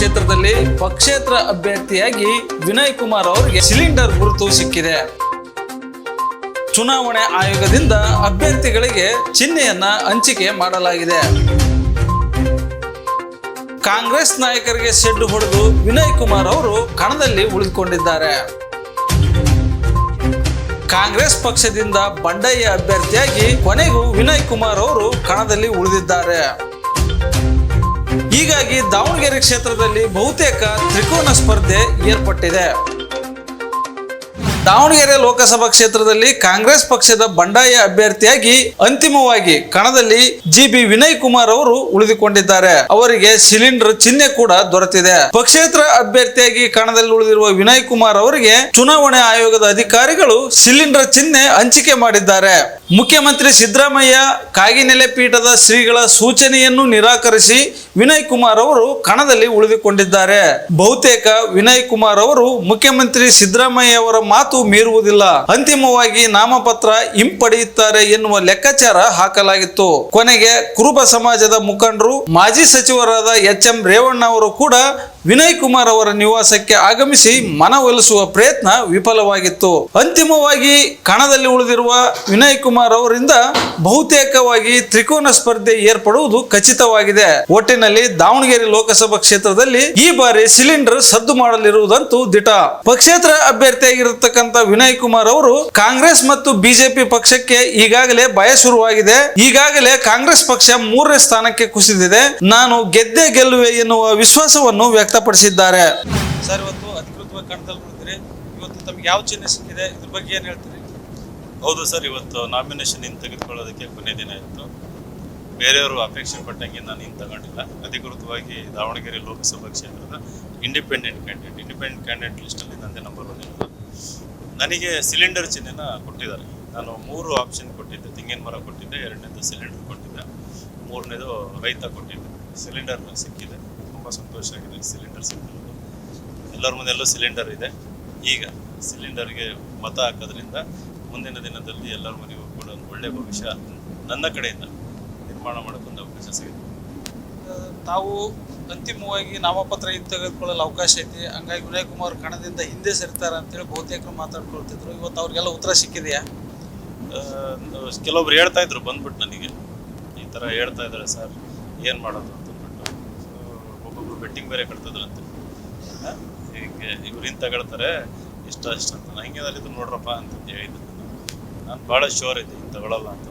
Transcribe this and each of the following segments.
ಕ್ಷೇತ್ರದಲ್ಲಿ ಪಕ್ಷೇತರ ಅಭ್ಯರ್ಥಿಯಾಗಿ ವಿನಯ್ ಕುಮಾರ್ ಅವರಿಗೆ ಸಿಲಿಂಡರ್ ಗುರುತು ಸಿಕ್ಕಿದೆ. ಚುನಾವಣೆ ಆಯೋಗದಿಂದ ಅಭ್ಯರ್ಥಿಗಳಿಗೆ ಚಿಹ್ನೆಯನ್ನ ಹಂಚಿಕೆ ಮಾಡಲಾಗಿದೆ. ಕಾಂಗ್ರೆಸ್ ನಾಯಕರಿಗೆ ಸೆಡ್ಡು ಹೊಡೆದು ವಿನಯ್ ಕುಮಾರ್ ಅವರು ಕಣದಲ್ಲಿ ಉಳಿದುಕೊಂಡಿದ್ದಾರೆ. ಕಾಂಗ್ರೆಸ್ ಪಕ್ಷದಿಂದ ಬಂಡಯ್ಯ ಅಭ್ಯರ್ಥಿಯಾಗಿ ಕೊನೆಗೂ ವಿನಯ್ ಕುಮಾರ್ ಅವರು ಕಣದಲ್ಲಿ ಉಳಿದಿದ್ದಾರೆ. ಹೀಗಾಗಿ ದಾವಣಗೆರೆ ಕ್ಷೇತ್ರದಲ್ಲಿ ಬಹುತೇಕ ತ್ರಿಕೋನ ಸ್ಪರ್ಧೆ ಏರ್ಪಟ್ಟಿದೆ. ದಾವಣಗೆರೆ ಲೋಕಸಭಾ ಕ್ಷೇತ್ರದಲ್ಲಿ ಕಾಂಗ್ರೆಸ್ ಪಕ್ಷದ ಬಂಡಾಯ ಅಭ್ಯರ್ಥಿಯಾಗಿ ಅಂತಿಮವಾಗಿ ಕಣದಲ್ಲಿ ಜಿ ಬಿ ವಿನಯ್ ಕುಮಾರ್ ಅವರು ಉಳಿದುಕೊಂಡಿದ್ದಾರೆ. ಅವರಿಗೆ ಸಿಲಿಂಡರ್ ಚಿಹ್ನೆ ಕೂಡ ದೊರೆತಿದೆ. ಪಕ್ಷೇತರ ಅಭ್ಯರ್ಥಿಯಾಗಿ ಕಣದಲ್ಲಿ ಉಳಿದಿರುವ ವಿನಯ್ ಕುಮಾರ್ ಅವರಿಗೆ ಚುನಾವಣೆ ಆಯೋಗದ ಅಧಿಕಾರಿಗಳು ಸಿಲಿಂಡರ್ ಚಿಹ್ನೆ ಹಂಚಿಕೆ ಮಾಡಿದ್ದಾರೆ. ಮುಖ್ಯಮಂತ್ರಿ ಸಿದ್ದರಾಮಯ್ಯ ಕಾಗಿನೆಲೆ ಪೀಠದ ಶ್ರೀಗಳ ಸೂಚನೆಯನ್ನು ನಿರಾಕರಿಸಿ ವಿನಯ್ ಕುಮಾರ್ ಅವರು ಕಣದಲ್ಲಿ ಉಳಿದುಕೊಂಡಿದ್ದಾರೆ. ಬಹುತೇಕ ವಿನಯ್ ಕುಮಾರ್ ಅವರು ಮುಖ್ಯಮಂತ್ರಿ ಸಿದ್ದರಾಮಯ್ಯ ಅವರ ಮಾತು ಮೀರುವುದಿಲ್ಲ. ಅಂತಿಮವಾಗಿ ನಾಮಪತ್ರ ಹಿಂಪಡೆಯುತ್ತಾರೆ ಎನ್ನುವ ಲೆಕ್ಕಾಚಾರ ಹಾಕಲಾಗಿತ್ತು. ಕೊನೆಗೆ ಕುರುಬ ಸಮಾಜದ ಮುಖಂಡರು, ಮಾಜಿ ಸಚಿವರಾದ ಎಚ್ ಎಂ ರೇವಣ್ಣ ಅವರು ಕೂಡ ವಿನಯ್ ಕುಮಾರ್ ಅವರ ನಿವಾಸಕ್ಕೆ ಆಗಮಿಸಿ ಮನವೊಲಿಸುವ ಪ್ರಯತ್ನ ವಿಫಲವಾಗಿತ್ತು. ಅಂತಿಮವಾಗಿ ಕಣದಲ್ಲಿ ಉಳಿದಿರುವ ವಿನಯ್ ಕುಮಾರ್ ಅವರಿಂದ ಬಹುತೇಕವಾಗಿ ತ್ರಿಕೋನ ಸ್ಪರ್ಧೆ ಏರ್ಪಡುವುದು ಖಚಿತವಾಗಿದೆ. ಒಟ್ಟಿನಲ್ಲಿ ದಾವಣಗೆರೆ ಲೋಕಸಭಾ ಕ್ಷೇತ್ರದಲ್ಲಿ ಈ ಬಾರಿ ಸಿಲಿಂಡರ್ ಸದ್ದು ಮಾಡಲಿರುವುದಂತೂ ದಿಟ. ಪಕ್ಷೇತರ ಅಭ್ಯರ್ಥಿಯಾಗಿರತಕ್ಕಂತ ವಿನಯ್ ಕುಮಾರ್ ಅವರು ಕಾಂಗ್ರೆಸ್ ಮತ್ತು ಬಿಜೆಪಿ ಪಕ್ಷಕ್ಕೆ ಈಗಾಗಲೇ ಭಯ ಶುರುವಾಗಿದೆ. ಈಗಾಗಲೇ ಕಾಂಗ್ರೆಸ್ ಪಕ್ಷ ಮೂರನೇ ಸ್ಥಾನಕ್ಕೆ ಕುಸಿದಿದೆ. ನಾನು ಗೆದ್ದೆ ಗೆಲ್ಲುವೆ ಎನ್ನುವ ವಿಶ್ವಾಸವನ್ನು ವ್ಯಕ್ತಪಡಿಸಿದ್ದಾರೆ. ಸರ್ ಇವತ್ತು ಅಧಿಕೃತವಾಗಿ ಕಣದಲ್ಲಿ ಉಳಿದ್ರಿ ಇವತ್ತು ತಮ್ಗೆ ಯಾವ ಚಿಹ್ನೆ ಸಿಕ್ಕಿದೆ? ಇದ್ರ ಬಗ್ಗೆ ಏನ್ ಹೇಳ್ತೀರಿ? ಹೌದು ಸರ್ ಇವತ್ತು ನಾಮಿನೇಷನ್ ಇನ್ ತೆಗೆದುಕೊಳ್ಳೋದಕ್ಕೆ ಕೊನೆ ದಿನ ಇತ್ತು. ಬೇರೆಯವರು ಅಪೇಕ್ಷೆ ಪಟ್ಟಂಗೆ ನಾನು ಇನ್ನು ತಗೊಂಡಿಲ್ಲ. ಅಧಿಕೃತವಾಗಿ ದಾವಣಗೆರೆ ಲೋಕಸಭಾ ಕ್ಷೇತ್ರದ ಇಂಡಿಪೆಂಡೆಂಟ್ ಕ್ಯಾಂಡಿಡೇಟ್ ಇಂಡಿಪೆಂಡೆಂಟ್ ಕ್ಯಾಂಡಿಡೇಟ್ ಲಿಸ್ಟಲ್ಲಿ ನಂದೇ ನಂಬರ್ ಒನ್ ಇರೋದು ನನಗೆ ಸಿಲಿಂಡರ್ ಚಿಹ್ನೆನ ಕೊಟ್ಟಿದ್ದಾರೆ. ನಾನು ಮೂರು ಆಪ್ಷನ್ ಕೊಟ್ಟಿದ್ದೆ. ತೆಂಗಿನ ಮರ ಕೊಟ್ಟಿದ್ದೆ ಎರಡನೇದು ಸಿಲಿಂಡರ್ ಕೊಟ್ಟಿದ್ದೆ ಮೂರನೇದು ರೈತ ಕೊಟ್ಟಿದ್ದೆ. ಸಿಲಿಂಡರ್ ಸಿಕ್ಕಿದೆ. ಸಂತೋಷ ಆಗಿದೆ ಸಿಲಿಂಡರ್ ಸಿಕ್ಕಿರೋದು ಎಲ್ಲರ ಮನೆಯಲ್ಲೂ ಸಿಲಿಂಡರ್ ಇದೆ. ಈಗ ಸಿಲಿಂಡರ್ಗೆ ಮತ ಹಾಕೋದ್ರಿಂದ ಮುಂದಿನ ದಿನದಲ್ಲಿ ಎಲ್ಲರ ಮನೆಗೂ ಕೂಡ ಒಂದು ಒಳ್ಳೆ ಭವಿಷ್ಯ ನನ್ನ ಕಡೆಯಿಂದ ನಿರ್ಮಾಣ ಮಾಡೋಕ್ಕೊಂದು ಅವಕಾಶ ಸಿಗುತ್ತೆ. ತಾವು ಅಂತಿಮವಾಗಿ ನಾಮಪತ್ರ ಇದು ತೆಗೆದುಕೊಳ್ಳಲು ಅವಕಾಶ ಐತಿ. ಹಂಗಾಗಿ ವಿನಯ್ ಕುಮಾರ್ ಕಣದಿಂದ ಹಿಂದೆ ಸರಿತಾರೆ ಅಂತೇಳಿ ಬಹುತೇಕರು ಮಾತಾಡ್ಕೊಳ್ತಿದ್ರು. ಇವತ್ತು ಅವ್ರಿಗೆಲ್ಲ ಉತ್ತರ ಸಿಕ್ಕಿದೆಯಾ? ಕೆಲವೊಬ್ರು ಹೇಳ್ತಾ ಇದ್ರು ಬಂದ್ಬಿಟ್ಟು ನನಗೆ. ಈ ಥರ ಹೇಳ್ತಾ ಇದ್ದಾರೆ ಸರ್. ಏನು ಮಾಡೋದು ಅಂತ ಅಂದ್ಬಿಟ್ಟು ಸೊ ಒಬ್ಬೊಬ್ರು ಬೆಟ್ಟಿಂಗ್ ಬೇರೆ ಕಟ್ತಿದ್ರಂತೆ. ಅಂತ ಹೀಗೆ ಇವ್ರು ಇಂತ ತಗೊಳ್ತಾರೆ ಇಷ್ಟ ಇಷ್ಟ ಅಂತ. ಹಂಗೆ ಅಲ್ಲಿದ್ದು ನೋಡ್ರಪ್ಪ ಅಂತ ಹೇಳಿದ್ದು ನಾನು ಭಾಳ ಶೋರ್ ಇದ್ದೆ ಹಿಂಗೆ ತಗೊಳ್ಳಲ್ಲ ಅಂತ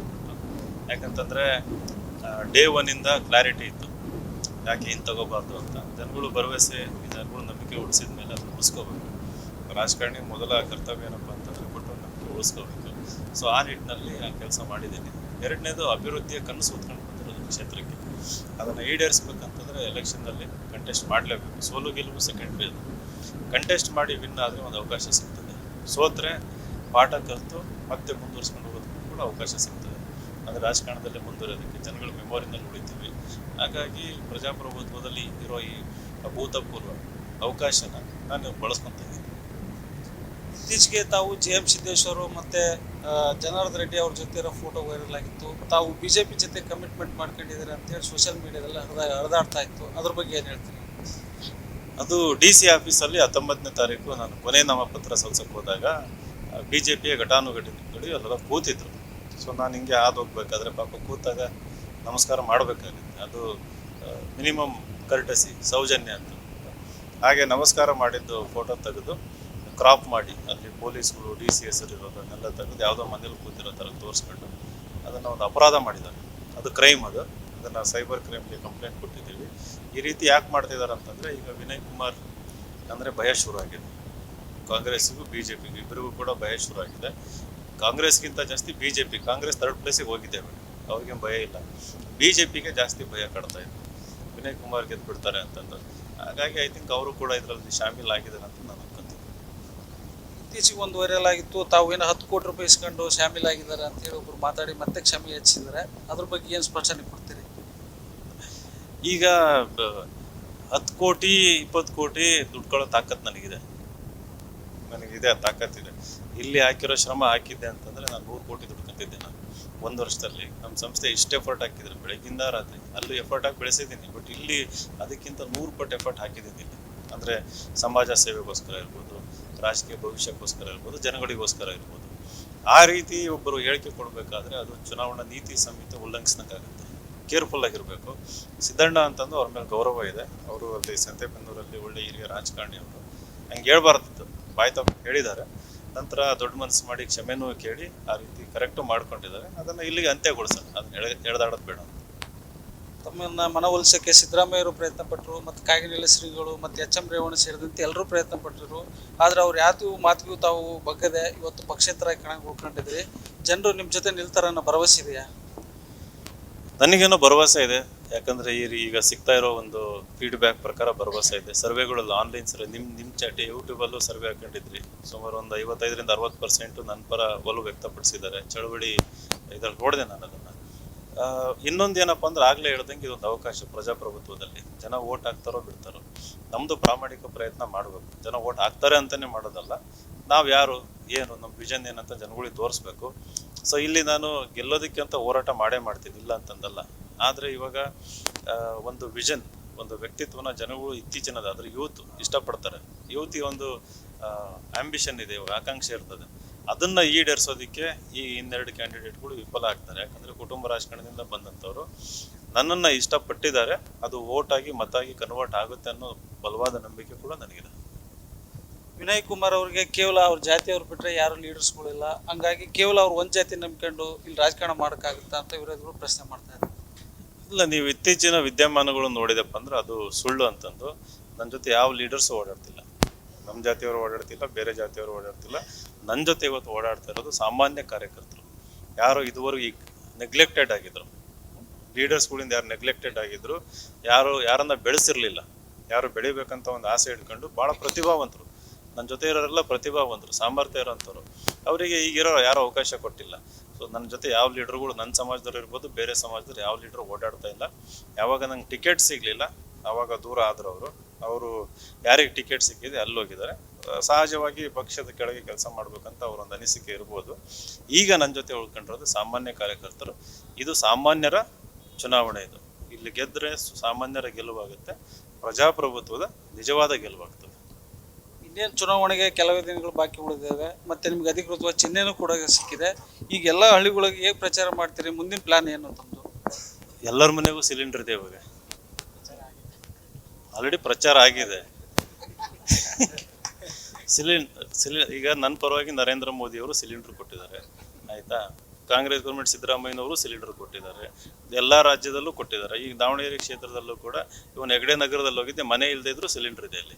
ಯಾಕಂತಂದರೆ ಡೇ ಒನ್ನಿಂದ ಕ್ಲಾರಿಟಿ ಇತ್ತು. ಯಾಕೆ ಹಿಂಗೆ ತಗೋಬಾರ್ದು ಅಂತ. ಜನಗಳು ಭರವಸೆ ಜನಗಳು ನಂಬಿಕೆ ಉಳಿಸಿದ ಮೇಲೆ ಅದನ್ನ ಉಳಿಸ್ಕೋಬೇಕು. ರಾಜಕಾರಣಿ ಮೊದಲ ಕರ್ತವ್ಯ ಏನಪ್ಪ ಅಂತಂದರೆ ಕೊಟ್ಟು ನಂಬಿಕೆ ಉಳಿಸ್ಕೋಬೇಕು. ಸೊ ಆ ನಿಟ್ಟಿನಲ್ಲಿ ನಾನು ಕೆಲಸ ಮಾಡಿದ್ದೀನಿ. ಎರಡನೇದು ಅಭಿವೃದ್ಧಿಯ ಕನಸು ಹೊತ್ಕೊಂಡು ಬಂದಿರೋದು ಕ್ಷೇತ್ರಕ್ಕೆ. ಅದನ್ನು ಈಡೇರಿಸ್ಬೇಕಂತಂದರೆ ಎಲೆಕ್ಷನ್ನಲ್ಲಿ ಕಂಟೆಸ್ಟ್ ಮಾಡಲೇಬೇಕು. ಸೋಲು ಗೆಲುವು ಸೆಕೆಂಡ್ರಿ ಅದು ಕಂಟೆಸ್ಟ್ ಮಾಡಿ ವಿನ್ ಆದರೆ ಒಂದು ಅವಕಾಶ ಸಿಗ್ತದೆ. ಸೋತ್ರೆ ಪಾಠ ಕಲಿತು ಮತ್ತೆ ಮುಂದುವರಿಸ್ಕೊಂಡು ಹೋಗೋದಕ್ಕೂ ಕೂಡ ಅವಕಾಶ ಸಿಗ್ತದೆ. ಅದು ರಾಜಕಾರಣದಲ್ಲಿ ಮುಂದುವರಿಯೋದಕ್ಕೆ ಜನಗಳ ಮೆಮೊರಿನಲ್ಲಿ ಉಳಿತೀವಿ. ಹಾಗಾಗಿ ಪ್ರಜಾಪ್ರಭುತ್ವದಲ್ಲಿ ಇರೋ ಈ ಅಭೂತಪೂರ್ವ ಅವಕಾಶನ ನಾನು ಬಳಸ್ಕೊತೀನಿ ಇತ್ತೀಚೆಗೆ ತಾವು ಜೆ ಎಂ ಸಿದ್ದೇಶ್ವರು ಮತ್ತೆ ಜನಾರ್ದ ರೆಡ್ಡಿ ಅವ್ರ ಜೊತೆ ಇರೋ ಫೋಟೋ ವೈರಲ್ ಆಗಿತ್ತು. ತಾವು ಬಿಜೆಪಿ ಜೊತೆ ಕಮಿಟ್ಮೆಂಟ್ ಮಾಡ್ಕೊಂಡಿದ್ದೀರಾ ಅಂತೇಳಿ ಸೋಷಿಯಲ್ ಮೀಡಿಯಾದಲ್ಲ ಹರಿದ, ಹರಿದಾಡ್ತಾ ಇತ್ತು. ಅದ್ರ ಬಗ್ಗೆ ಏನು ಹೇಳ್ತೀನಿ ಅದು ಡಿ ಸಿ ಆಫೀಸಲ್ಲಿ ಹತ್ತೊಂಬತ್ತನೇ ತಾರೀಕು ನಾನು ಕೊನೆ ನಾಮಪತ್ರ ಸಲ್ಸಕ್ಕೆ ಹೋದಾಗ ಬಿ ಜೆ ಪಿಯ ಎಲ್ಲರ ಕೂತಿದ್ರು. ಸೊ ನಾನು ಹಿಂಗೆ ಹಾದು ಹೋಗ್ಬೇಕಾದ್ರೆ ಪಾಪ ಕೂತಾಗ ನಮಸ್ಕಾರ ಮಾಡಬೇಕಾಗುತ್ತೆ. ಅದು ಮಿನಿಮಮ್ ಕರ್ಟಸಿ ಸೌಜನ್ಯ ಅಂತ. ಹಾಗೆ ನಮಸ್ಕಾರ ಮಾಡಿದ್ದು ಫೋಟೋ ತೆಗೆದು ಕ್ರಾಪ್ ಮಾಡಿ ಅಲ್ಲಿ ಪೊಲೀಸ್ಗಳು, ಡಿ ಸಿ ಎಸ್ ಇರೋದನ್ನೆಲ್ಲ ತೆಗೆದು ಯಾವುದೋ ಮನೇಲಿ ಕೂತಿರೋ ಥರ ತೋರಿಸ್ಕೊಂಡು ಅದನ್ನು ಒಂದು ಅಪರಾಧ ಮಾಡಿದ್ದಾರೆ. ಅದು ಕ್ರೈಮ್ ಅದು. ಅದನ್ನು ಸೈಬರ್ ಕ್ರೈಮ್ಗೆ ಕಂಪ್ಲೇಂಟ್ ಕೊಟ್ಟಿದ್ದೀವಿ. ಈ ರೀತಿ ಯಾಕೆ ಮಾಡ್ತಿದ್ದಾರೆ ಅಂತಂದರೆ ಈಗ ವಿನಯ್ ಕುಮಾರ್ ಅಂದರೆ ಭಯ ಶುರುವಾಗಿದೆ. ಕಾಂಗ್ರೆಸ್ಗೂ ಬಿ ಜೆ ಪಿಗೂ ಇಬ್ಬರಿಗೂ ಕೂಡ ಭಯ ಶುರುವಾಗಿದೆ. ಕಾಂಗ್ರೆಸ್ಗಿಂತ ಜಾಸ್ತಿ B J P Congress third ಪ್ಲೇಸಿಗೆ ಹೋಗಿದ್ದೇವೆ ಅವ್ರಿಗೇನು ಭಯ ಇಲ್ಲ. ಬಿ ಜೆ ಪಿಗೆ ಜಾಸ್ತಿ ಭಯ ಕಾಡ್ತಾ ಇದೆ. ವಿನಯ್ ಕುಮಾರ್ ಗೆದ್ದು ಬಿಡ್ತಾರೆ ಅಂತಂದು. ಹಾಗಾಗಿ ಐ ಥಿಂಕ್ ಅವರು ಕೂಡ ಇದರಲ್ಲಿ ಶಾಮೀಲ್ ಆಗಿದ್ದಾರೆ ಅಂತ ನಾನು ಇತ್ತೀಚೆಗೆ ಒಂದು ವೈರಲ್ ಆಗಿತ್ತು. ತಾವು ಏನೋ ಹತ್ತು ಕೋಟಿ ರೂಪಾಯಿ ಇಸ್ಕೊಂಡು ಶಾಮಿಲ್ ಆಗಿದ್ದಾರೆ ಅಂತ ಹೇಳಿ ಒಬ್ರು ಮಾತಾಡಿ ಮತ್ತೆ ಕ್ಷಮೆ ಹೆಚ್ಚಿದ್ದಾರೆ ಅದ್ರ ಬಗ್ಗೆ ಏನು ಸ್ಪಷ್ಟನೆ ಕೊಡ್ತೀರಿ? ಈಗ ಹತ್ತು ಕೋಟಿ, ಇಪ್ಪತ್ತು ಕೋಟಿ ದುಡ್ಕೊಳ್ಳೋ ತಾಕತ್ ನನಗಿದೆ. ನನಗಿದೆ ತಾಕತ್ತಿದೆ ಇಲ್ಲಿ ಹಾಕಿರೋ ಶ್ರಮ ಹಾಕಿದ್ದೆ ಅಂತಂದ್ರೆ ನಾನು ನೂರು ಕೋಟಿ ದುಡ್ಕೊಂತಿದ್ದೆ ನಾನು. ಒಂದು ವರ್ಷದಲ್ಲಿ. ನಮ್ಮ ಸಂಸ್ಥೆ ಇಷ್ಟು ಎಫರ್ಟ್ ಹಾಕಿದ್ರು. ಬೆಳಗ್ಗಿಂದ ರಾತ್ರಿ. ಅಲ್ಲೂ ಎಫರ್ಟ್ ಹಾಕಿ ಬೆಳೆಸಿದ್ದೀನಿ. ಬಟ್ ಇಲ್ಲಿ ಅದಕ್ಕಿಂತ ನೂರು ಪಟ್ಟು ಎಫರ್ಟ್ ಹಾಕಿದ್ದೀನಿ ಅಂದರೆ ಸಮಾಜ ಸೇವೆಗೋಸ್ಕರ ಇರ್ಬೋದು, ರಾಜಕೀಯ ಭವಿಷ್ಯಕ್ಕೋಸ್ಕರ ಇರ್ಬೋದು, ಜನಗಳಿಗೋಸ್ಕರ ಇರ್ಬೋದು. ಆ ರೀತಿ ಒಬ್ಬರು ಹೇಳಿಕೆ ಕೊಡಬೇಕಾದ್ರೆ ಅದು ಚುನಾವಣಾ ನೀತಿ ಸಂಹಿತೆ ಉಲ್ಲಂಘಿಸಿದಂಗಾಗುತ್ತೆ. ಕೇರ್ಫುಲ್ ಆಗಿರಬೇಕು. ಸಿದ್ದಣ್ಣ ಅಂತಂದು ಅವ್ರ ಮೇಲೆ ಗೌರವ ಇದೆ. ಅವರು ಅಲ್ಲಿ ಸಂತೆಬೆನ್ನೂರಲ್ಲಿ ಒಳ್ಳೆ ಹಿರಿಯ ರಾಜಕಾರಣಿ ಅವರು ಹಂಗೆ ಹೇಳ್ಬಾರ್ದಿತ್ತು. ಬಾಯ್ ತಪ್ಪ ಹೇಳಿದ್ದಾರೆ. ನಂತರ ದೊಡ್ಡ ಮನಸ್ಸು ಮಾಡಿ ಕ್ಷಮೆನೂ ಕೇಳಿ ಆ ರೀತಿ ಕರೆಕ್ಟು ಮಾಡ್ಕೊಂಡಿದ್ದಾರೆ. ಅದನ್ನು ಇಲ್ಲಿಗೆ ಅಂತ್ಯಗೊಳಿಸೋಣ. ಅದನ್ನ ಎಳೆ ಎಳೆದಾಡೋದು ಬೇಡ ತಮ್ಮನ್ನ ಮನವೊಲಿಸಕ್ಕೆ ಸಿದ್ದರಾಮಯ್ಯರು ಪ್ರಯತ್ನ ಪಟ್ಟರು ಮತ್ತು ಕಾಗಿನೆಲೆ ಶ್ರೀಗಳು, ಮತ್ತು ಎಚ್ ಎಂ ರೇವಣ್ಣ ಸೇರಿದಂತೆ ಎಲ್ಲರೂ ಪ್ರಯತ್ನ ಪಟ್ಟರು ಆದ್ರೆ ಅವ್ರು ಯಾತಿಗೂ ಮಾತಿಗೂ ತಾವು ಬಗ್ಗದೆ ಇವತ್ತು ಪಕ್ಷೇತರಾಗಿ ಕಣಕ್ಕೆ ಉಳ್ಕೊಂಡಿದ್ರಿ ಜನರು ನಿಮ್ಮ ಜೊತೆ ನಿಲ್ತಾರ ಅನ್ನೋ ಭರವಸೆ ಇದೆಯಾ? ನನಗೇನೋ ಭರವಸೆ ಇದೆ. ಯಾಕಂದ್ರೆ ಈ ಈಗ ಸಿಗ್ತಾ ಇರೋ ಒಂದು ಫೀಡ್ಬ್ಯಾಕ್ ಪ್ರಕಾರ ಭರವಸೆ ಇದೆ. ಸರ್ವೆಗಳಲ್ಲಿ ಆನ್ಲೈನ್ ಸರ್ವೆ ನಿಮ್ಮ ನಿಮ್ಮ ಚಾಟಿ ಯೂಟ್ಯೂಬಲ್ಲೂ ಸರ್ವೆ ಹಾಕೊಂಡಿದ್ರಿ. ಸುಮಾರು ಒಂದು ಐವತ್ತೈದರಿಂದ ಅರವತ್ತು ಪರ್ಸೆಂಟು ನನ್ನ ಪರ ಒಲವು ವ್ಯಕ್ತಪಡಿಸಿದ್ದಾರೆ. ಚಳವಳಿ ಇದ್ರಲ್ಲಿ ನೋಡಿದೆ ನಾನು ಅದನ್ನು. ಇನ್ನೊಂದು ಏನಪ್ಪ ಅಂದ್ರೆ ಆಗ್ಲೇ ಹೇಳ್ದಂಗೆ ಇದೊಂದು ಅವಕಾಶ ಪ್ರಜಾಪ್ರಭುತ್ವದಲ್ಲಿ. ಜನ ಓಟ್ ಹಾಕ್ತಾರೋ ಬಿಡ್ತಾರೋ, ನಮ್ದು ಪ್ರಾಮಾಣಿಕ ಪ್ರಯತ್ನ ಮಾಡಬೇಕು. ಜನ ಓಟ್ ಹಾಕ್ತಾರೆ ಅಂತಾನೆ ಮಾಡೋದಲ್ಲ. ನಾವು ಯಾರು, ಏನು ನಮ್ಮ ವಿಷನ್ ಏನಂತ ಜನಗಳಿಗೆ ತೋರಿಸ್ಬೇಕು. ಸೊ ಇಲ್ಲಿ ನಾನು ಗೆಲ್ಲೋದಕ್ಕೆ ಅಂತ ಹೋರಾಟ ಮಾಡೇ ಮಾಡ್ತೀನಿ, ಇಲ್ಲ ಅಂತಂದಲ್ಲ. ಆದರೆ ಇವಾಗ ಒಂದು ವಿಷನ್ ಒಂದು ವ್ಯಕ್ತಿತ್ವನ ಜನಗಳು ಇತ್ತೀಚಿನದಾದ್ರೆ ಯೂತ್ ಇಷ್ಟಪಡ್ತಾರೆ. ಯೂತ್ ಒಂದು ಆಂಬಿಷನ್ ಇದೆ ಇವಾಗ ಆಕಾಂಕ್ಷೆ ಇರ್ತದೆ. ಅದನ್ನ ಈಡೇರಿಸೋದಕ್ಕೆ ಈ ಇನ್ನೆರಡು ಕ್ಯಾಂಡಿಡೇಟ್ಗಳು ವಿಫಲ ಆಗ್ತಾರೆ. ಯಾಕಂದ್ರೆ ಕುಟುಂಬ ರಾಜಕಾರಣದಿಂದ ಬಂದಂಥವ್ರು ನನ್ನನ್ನು ಇಷ್ಟಪಟ್ಟಿದ್ದಾರೆ. ಅದು ಓಟಾಗಿ ಆಗಿ ಮತಾಗಿ ಕನ್ವರ್ಟ್ ಆಗುತ್ತೆ ಅನ್ನೋ ಬಲವಾದ ನಂಬಿಕೆ ಕೂಡ ನನಗಿದೆ. ವಿನಯ್ ಕುಮಾರ್ ಅವರಿಗೆ ಕೇವಲ ಅವ್ರ ಜಾತಿಯವ್ರು ಬಿಟ್ರೆ ಯಾರು ಲೀಡರ್ಸ್ಗಳಿಲ್ಲ ಹಂಗಾಗಿ ಕೇವಲ ಅವ್ರು ಒಂದ್ ಜಾತಿ ನಂಬ್ಕೊಂಡು ಇಲ್ಲಿ ರಾಜಕಾರಣ ಮಾಡೋಕ್ಕಾಗುತ್ತಾ ಅಂತ ವಿರೋಧಿಗಳು ಪ್ರಶ್ನೆ ಮಾಡ್ತಾ ಇದ್ದಾರೆ. ಇಲ್ಲ ನೀವು ಇತ್ತೀಚಿನ ವಿದ್ಯಮಾನಗಳು ನೋಡಿದಪ್ಪ ಅಂದ್ರೆ ಅದು ಸುಳ್ಳು ಅಂತಂದು. ನನ್ನ ಜೊತೆ ಯಾವ ಲೀಡರ್ಸ್ ಓಡಾಡ್ತಿಲ್ಲ. ನಮ್ಮ ಜಾತಿಯವರು ಓಡಾಡ್ತಿಲ್ಲ ಬೇರೆ ಜಾತಿಯವರು ಓಡಾಡ್ತಿಲ್ಲ. ನನ್ನ ಜೊತೆ ಇವತ್ತು ಓಡಾಡ್ತಾ ಇರೋದು ಸಾಮಾನ್ಯ ಕಾರ್ಯಕರ್ತರು. ಯಾರು ಇದುವರೆಗೂ ಈಗ ನೆಗ್ಲೆಕ್ಟೆಡ್ ಆಗಿದ್ರು. ಲೀಡರ್ಸ್ಗಳಿಂದ ಯಾರು ನೆಗ್ಲೆಕ್ಟೆಡ್ ಆಗಿದ್ರು, ಯಾರು ಯಾರನ್ನ ಬೆಳೆಸಿರಲಿಲ್ಲ, ಯಾರು ಬೆಳಿಬೇಕಂತ ಒಂದು ಆಸೆ ಇಟ್ಕೊಂಡು ಭಾಳ ಪ್ರತಿಭಾವಂತರು. ನನ್ನ ಜೊತೆ ಇರೋರೆಲ್ಲ ಪ್ರತಿಭಾವಂತರು, ಸಾಮರ್ಥ್ಯ ಇರೋಂಥವ್ರು. ಅವರಿಗೆ ಈಗಿರೋ ಯಾರು ಅವಕಾಶ ಕೊಟ್ಟಿಲ್ಲ. ಸೊ ನನ್ನ ಜೊತೆ ಯಾವ ಲೀಡರ್ಗಳು ನನ್ನ ಸಮಾಜದವ್ರು ಇರ್ಬೋದು, ಬೇರೆ ಸಮಾಜದವ್ರು ಯಾವ ಲೀಡರ್ ಓಡಾಡ್ತಾ ಇಲ್ಲ. ಯಾವಾಗ ನಂಗೆ ಟಿಕೆಟ್ ಸಿಗಲಿಲ್ಲ ಆವಾಗ ದೂರ ಆದ್ರು ಅವರು. ಅವರು ಯಾರಿಗೆ ಟಿಕೆಟ್ ಸಿಕ್ಕಿದೆ ಅಲ್ಲಿ ಹೋಗಿದ್ದಾರೆ ಸಹಜವಾಗಿ ಪಕ್ಷದ ಕೆಳಗೆ ಕೆಲಸ ಮಾಡ್ಬೇಕಂತ ಅವ್ರ ಒಂದು ಅನಿಸಿಕೆ ಇರ್ಬೋದು. ಈಗ ನನ್ನ ಜೊತೆ ಉಳ್ಕೊಂಡಿರೋದು ಸಾಮಾನ್ಯ ಕಾರ್ಯಕರ್ತರು. ಇದು ಸಾಮಾನ್ಯರ ಚುನಾವಣೆ ಇದು. ಇಲ್ಲಿ ಗೆದ್ರೆ ಸಾಮಾನ್ಯರ ಗೆಲುವಾಗುತ್ತೆ. ಪ್ರಜಾಪ್ರಭುತ್ವದ ನಿಜವಾದ ಗೆಲುವಾಗ್ತದೆ. ಇನ್ನೇನು ಚುನಾವಣೆಗೆ ಕೆಲವೇ ದಿನಗಳು ಬಾಕಿ ಉಳಿದಿದೆ ಮತ್ತೆ ನಿಮ್ಗೆ ಅಧಿಕೃತವಾದ ಚಿಹ್ನೆನೂ ಕೂಡ ಸಿಕ್ಕಿದೆ. ಈಗ ಎಲ್ಲ ಹಳ್ಳಿಗಳಿಗೆ ಹೇಗೆ ಪ್ರಚಾರ ಮಾಡ್ತೀರಿ? ಮುಂದಿನ ಪ್ಲಾನ್ ಏನು ತಮ್ಮದು ಎಲ್ಲರ ಮನೆಗೂ ಸಿಲಿಂಡರ್ ಇದೆ ಇವಾಗ. ಆಲ್ರೆಡಿ ಪ್ರಚಾರ ಆಗಿದೆ. ಸಿಲಿಂಡರ್ ಸಿಲಿ ಈಗ ನನ್ನ ಪರವಾಗಿ ನರೇಂದ್ರ ಮೋದಿ ಅವರು ಸಿಲಿಂಡರ್ ಕೊಟ್ಟಿದ್ದಾರೆ, ಆಯ್ತಾ? ಕಾಂಗ್ರೆಸ್ ಗೌರ್ಮೆಂಟ್ ಸಿದ್ದರಾಮಯ್ಯನವರು ಸಿಲಿಂಡರ್ ಕೊಟ್ಟಿದ್ದಾರೆ, ಎಲ್ಲ ರಾಜ್ಯದಲ್ಲೂ ಕೊಟ್ಟಿದ್ದಾರೆ, ಈಗ ದಾವಣಗೆರೆ ಕ್ಷೇತ್ರದಲ್ಲೂ ಕೂಡ, ಇವನ್ ಹೆಗಡೆ ನಗರದಲ್ಲಿ ಹೋಗಿದ್ದೆ, ಮನೆ ಇಲ್ಲದೆ ಇದ್ರು ಸಿಲಿಂಡರ್ ಇದೆ ಅಲ್ಲಿ.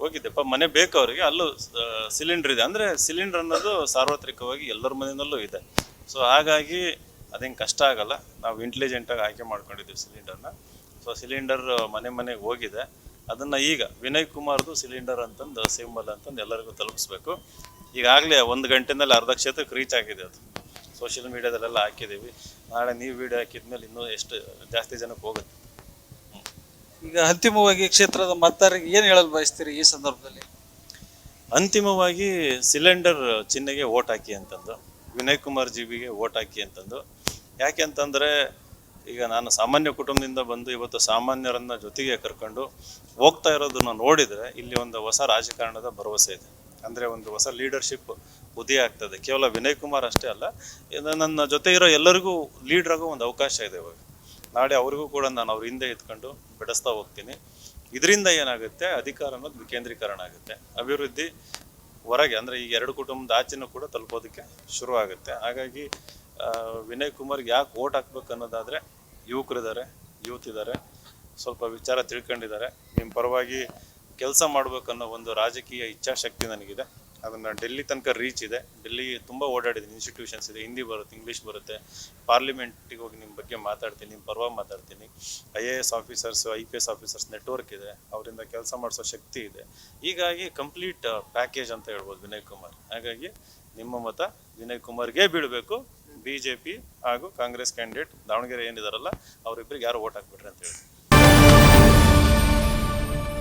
ಹೋಗಿದ್ದೆಪ್ಪ ಮನೆ ಬೇಕು ಅವರಿಗೆ, ಅಲ್ಲೂ ಸಿಲಿಂಡರ್ ಇದೆ, ಅಂದರೆ ಸಿಲಿಂಡರ್ ಅನ್ನೋದು ಸಾರ್ವತ್ರಿಕವಾಗಿ ಎಲ್ಲರ ಮನೆಯಲ್ಲೂ ಇದೆ. ಸೊ ಹಾಗಾಗಿ ಅದೇನು ಕಷ್ಟ ಆಗಲ್ಲ, ನಾವು ಇಂಟೆಲಿಜೆಂಟಾಗಿ ಆಯ್ಕೆ ಮಾಡ್ಕೊಂಡಿದ್ದೀವಿ ಸಿಲಿಂಡರ್ನ. ಸೊ ಸಿಲಿಂಡರ್ ಮನೆ ಮನೆಗೆ ಹೋಗಿದೆ ಅದನ್ನು ಈಗ ವಿನಯ್ ಕುಮಾರ್ದು ಸಿಲಿಂಡರ್ ಅಂತಂದು ಸಿಂಬಲ್ ಅಂತಂದು ಎಲ್ಲರಿಗೂ ತಲುಪಿಸ್ಬೇಕು. ಈಗಾಗಲೇ ಒಂದು ಗಂಟೆನಲ್ಲಿ ಅರ್ಧ ಕ್ಷೇತ್ರಕ್ಕೆ ರೀಚ್ ಆಗಿದೆ ಅದು. ಸೋಷಿಯಲ್ ಮೀಡಿಯಾದಲ್ಲೆಲ್ಲ ಹಾಕಿದ್ದೀವಿ. ನಾಳೆ ನೀವು ವಿಡಿಯೋ ಹಾಕಿದ್ಮೇಲೆ ಇನ್ನೂ ಎಷ್ಟು ಜಾಸ್ತಿ ಜನಕ್ಕೆ ಹೋಗುತ್ತೆ. ಈಗ ಅಂತಿಮವಾಗಿ ಕ್ಷೇತ್ರದ ಮತದಾರರಿಗೆ ಏನು ಹೇಳಲು ಬಯಸ್ತೀರಿ ಈ ಸಂದರ್ಭದಲ್ಲಿ? ಅಂತಿಮವಾಗಿ ಸಿಲಿಂಡರ್ ಚಿಹ್ನೆಗೆ ಓಟ್ ಹಾಕಿ ಅಂತಂದು ವಿನಯ್ ಕುಮಾರ್ ಜಿಬಿಗೆ ಓಟ್ ಹಾಕಿ ಅಂತಂದು. ಯಾಕೆ ಅಂತಂದರೆ ಈಗ ನಾನು ಸಾಮಾನ್ಯ ಕುಟುಂಬದಿಂದ ಬಂದು ಇವತ್ತು ಸಾಮಾನ್ಯರನ್ನ ಜೊತೆಗೆ ಕರ್ಕೊಂಡು ಹೋಗ್ತಾ ಇರೋದನ್ನ ನೋಡಿದರೆ ಇಲ್ಲಿ ಒಂದು ಹೊಸ ರಾಜಕಾರಣದ ಭರವಸೆ ಇದೆ. ಅಂದರೆ ಒಂದು ಹೊಸ ಲೀಡರ್ಶಿಪ್ ಉದಯ ಆಗ್ತದೆ. ಕೇವಲ ವಿನಯ್ ಕುಮಾರ್ ಅಷ್ಟೇ ಅಲ್ಲ ನನ್ನ ಜೊತೆ ಇರೋ ಎಲ್ಲರಿಗೂ ಲೀಡರ್ ಆಗೋ ಒಂದು ಅವಕಾಶ ಇದೆ ಇವಾಗ. ನಾಳೆ ಅವ್ರಿಗೂ ಕೂಡ ನಾನು ಅವ್ರ ಹಿಂದೆ ಇದ್ಕೊಂಡು ಬಿಡಿಸ್ತಾ ಹೋಗ್ತೀನಿ. ಇದರಿಂದ ಏನಾಗುತ್ತೆ? ಅಧಿಕಾರ ಅನ್ನೋದು ವಿಕೇಂದ್ರೀಕರಣ ಆಗುತ್ತೆ. ಅಭಿವೃದ್ಧಿ ಹೊರಗೆ, ಅಂದರೆ ಈಗ ಎರಡು ಕುಟುಂಬದ ಆಚೆನೂ ಕೂಡ ತಲುಪೋದಕ್ಕೆ ಶುರು ಆಗುತ್ತೆ ಹಾಗಾಗಿ ವಿನಯ್ ಕುಮಾರ್ಗೆ ಯಾಕೆ ಓಟ್ ಹಾಕ್ಬೇಕು ಅನ್ನೋದಾದರೆ ಯುವಕರಿದ್ದಾರೆ ಯೂತ್ ಇದ್ದಾರೆ ಸ್ವಲ್ಪ ವಿಚಾರ ತಿಳ್ಕೊಂಡಿದ್ದಾರೆ. ನಿಮ್ಮ ಪರವಾಗಿ ಕೆಲಸ ಮಾಡಬೇಕನ್ನೋ ಒಂದು ರಾಜಕೀಯ ಇಚ್ಛಾಶಕ್ತಿ ನನಗಿದೆ. ಅದನ್ನು ಡೆಲ್ಲಿ ತನಕ ರೀಚ್ ಇದೆ. ಡೆಲ್ಲಿ ತುಂಬ ಓಡಾಡಿದ್ದೀನಿ. ಇನ್ಸ್ಟಿಟ್ಯೂಷನ್ಸ್ ಇದೆ. ಹಿಂದಿ ಬರುತ್ತೆ ಇಂಗ್ಲೀಷ್ ಬರುತ್ತೆ. ಪಾರ್ಲಿಮೆಂಟಿಗೆ ಹೋಗಿ ನಿಮ್ಮ ಬಗ್ಗೆ ಮಾತಾಡ್ತೀನಿ, ನಿಮ್ಮ ಪರವಾಗಿ ಮಾತಾಡ್ತೀನಿ. I A S officers I P S officers network ಇದೆ. ಅವರಿಂದ ಕೆಲಸ ಮಾಡಿಸೋ ಶಕ್ತಿ ಇದೆ. ಹೀಗಾಗಿ ಕಂಪ್ಲೀಟ್ ಪ್ಯಾಕೇಜ್ ಅಂತ ಹೇಳ್ಬೋದು ವಿನಯ್ ಕುಮಾರ್. ಹಾಗಾಗಿ ನಿಮ್ಮ ಮತ ವಿನಯ್ ಕುಮಾರ್ಗೆ ಬೀಳಬೇಕು. ಬಿ ಜೆ ಪಿ ಹಾಗೂ ಕಾಂಗ್ರೆಸ್ ಕ್ಯಾಂಡಿಡೇಟ್ ದಾವಣಗೆರೆ ಏನಿದಾರಲ್ಲ ಅವರಿಬ್ಬರಿಗೆ ಯಾರು ಓಟ್ ಹಾಕ್ಬಿಟ್ರಿ ಅಂತ ಹೇಳಿ.